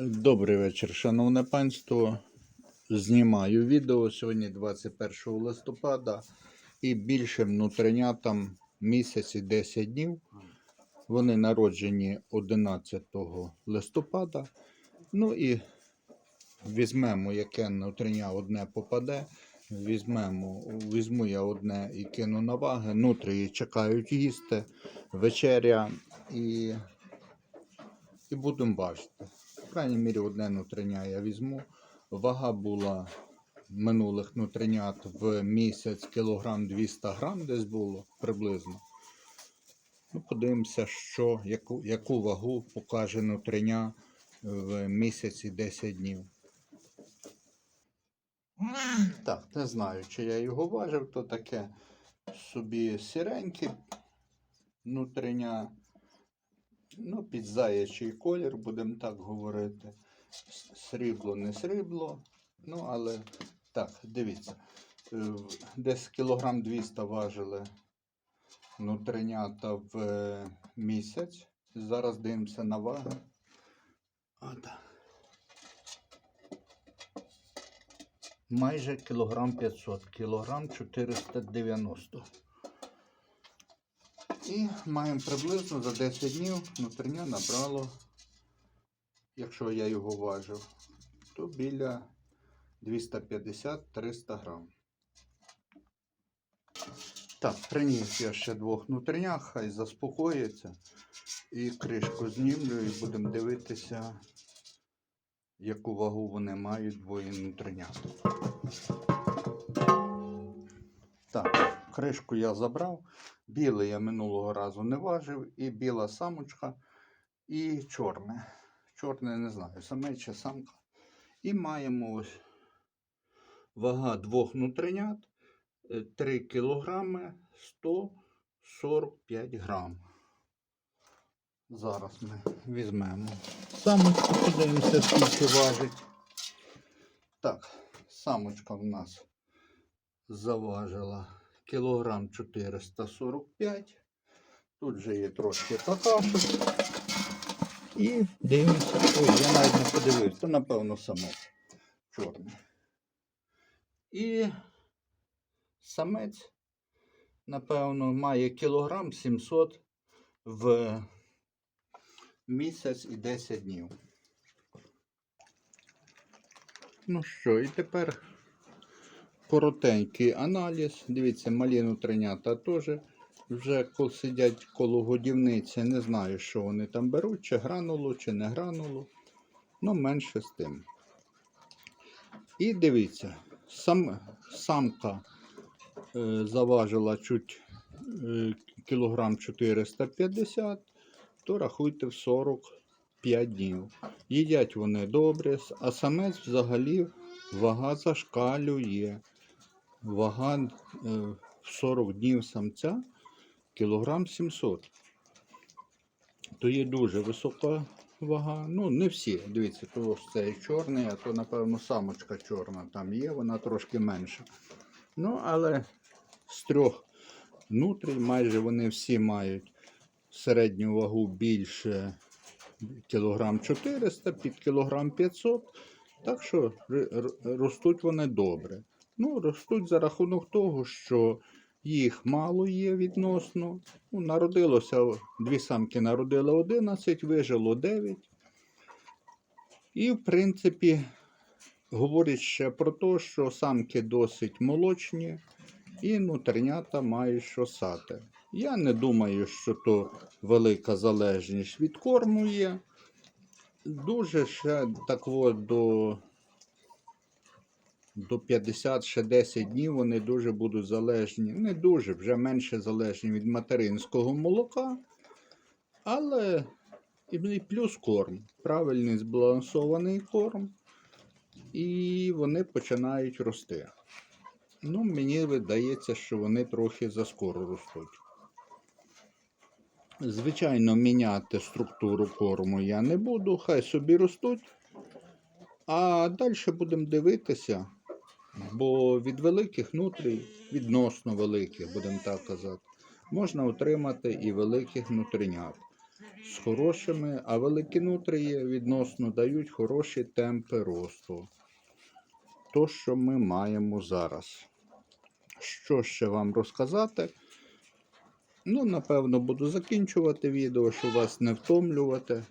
Добрий вечір, шановне панство. Знімаю відео сьогодні 21 листопада і більшим внутренятам місяць і 10 днів. Вони народжені 11 листопада. Ну і візьмемо, яке внутрення одне попаде. Візьмемо, візьму я одне і кину на ваги. Нутрії чекають їсти, вечеря і, і будемо бачити. Крайній мірі одне нутриня я візьму. Вага була минулих нутринят в місяць кілограм 200 грам десь було приблизно. Ну, подивимося, що, яку, яку вагу покаже нутриня в місяці 10 днів. Так, не знаю, чи я його важив, то таке собі сіреньке нутриня. Ну, під заячий колір, будемо так говорити. Срібло, не срібло. Ну, але так, дивіться. Е, Десь кілограм 200 важили нутринята в е, місяць. Зараз дивимося на ваги. Отак. Майже кілограм 500, кілограм 490. І маємо приблизно за 10 днів нутриня набрало, якщо я його важив, то біля 250-300 грам. Так, приніс я ще двох нутринях, хай заспокоїться. І кришку знімлю і будемо дивитися, яку вагу вони мають двоє нутринят. Так, кришку я забрав. Білий я минулого разу не важив, і біла самочка, і чорне. Чорне не знаю, саме чи самка. І маємо ось вага двох нутринят 3 кілограми 145 грам. Зараз ми візьмемо самочку, подивимося, скільки важить. Так, самочка в нас заважила кілограм 445. Тут же є трошки какашок. І дивимося. Ой, я навіть не подивився, напевно самець чорний. І самець, напевно, має кілограм 700 в місяць і 10 днів. Ну що, і тепер коротенький аналіз. Дивіться, малі нутринята теж вже кол- сидять коло годівниці. Не знаю, що вони там беруть, чи гранулу, чи не гранулу. Ну, менше з тим. І дивіться, сам, самка е, заважила чуть е, кілограм 450, то рахуйте в 45 днів. Їдять вони добре, а самець взагалі вага зашкалює. Вага е, в 40 днів самця кілограм 700. То є дуже висока вага. Ну, не всі. Дивіться, то цей чорний, а то, напевно, самочка чорна там є, вона трошки менша. Ну, але з трьох нутрій майже вони всі мають середню вагу більше кілограм 400, під кілограм 500. Так що ростуть вони добре. Ну, ростуть за рахунок того, що їх мало є відносно. Ну, народилося, дві самки народили 11, вижило 9. І, в принципі, говорить ще про те, що самки досить молочні і нутринята мають що сати. Я не думаю, що то велика залежність від корму є. Дуже ще так от до, до 50 ще 10 днів вони дуже будуть залежні. Не дуже, вже менше залежні від материнського молока. Але і плюс корм. Правильний збалансований корм. І вони починають рости. Ну, мені видається, що вони трохи заскоро ростуть. Звичайно, міняти структуру корму я не буду, хай собі ростуть. А далі будемо дивитися, бо від великих нутрій, відносно великих, будемо так казати, можна отримати і великих нутринят. з хорошими, а великі нутрії відносно дають хороші темпи росту. То, що ми маємо зараз. Що ще вам розказати? Ну, напевно, буду закінчувати відео, щоб вас не втомлювати.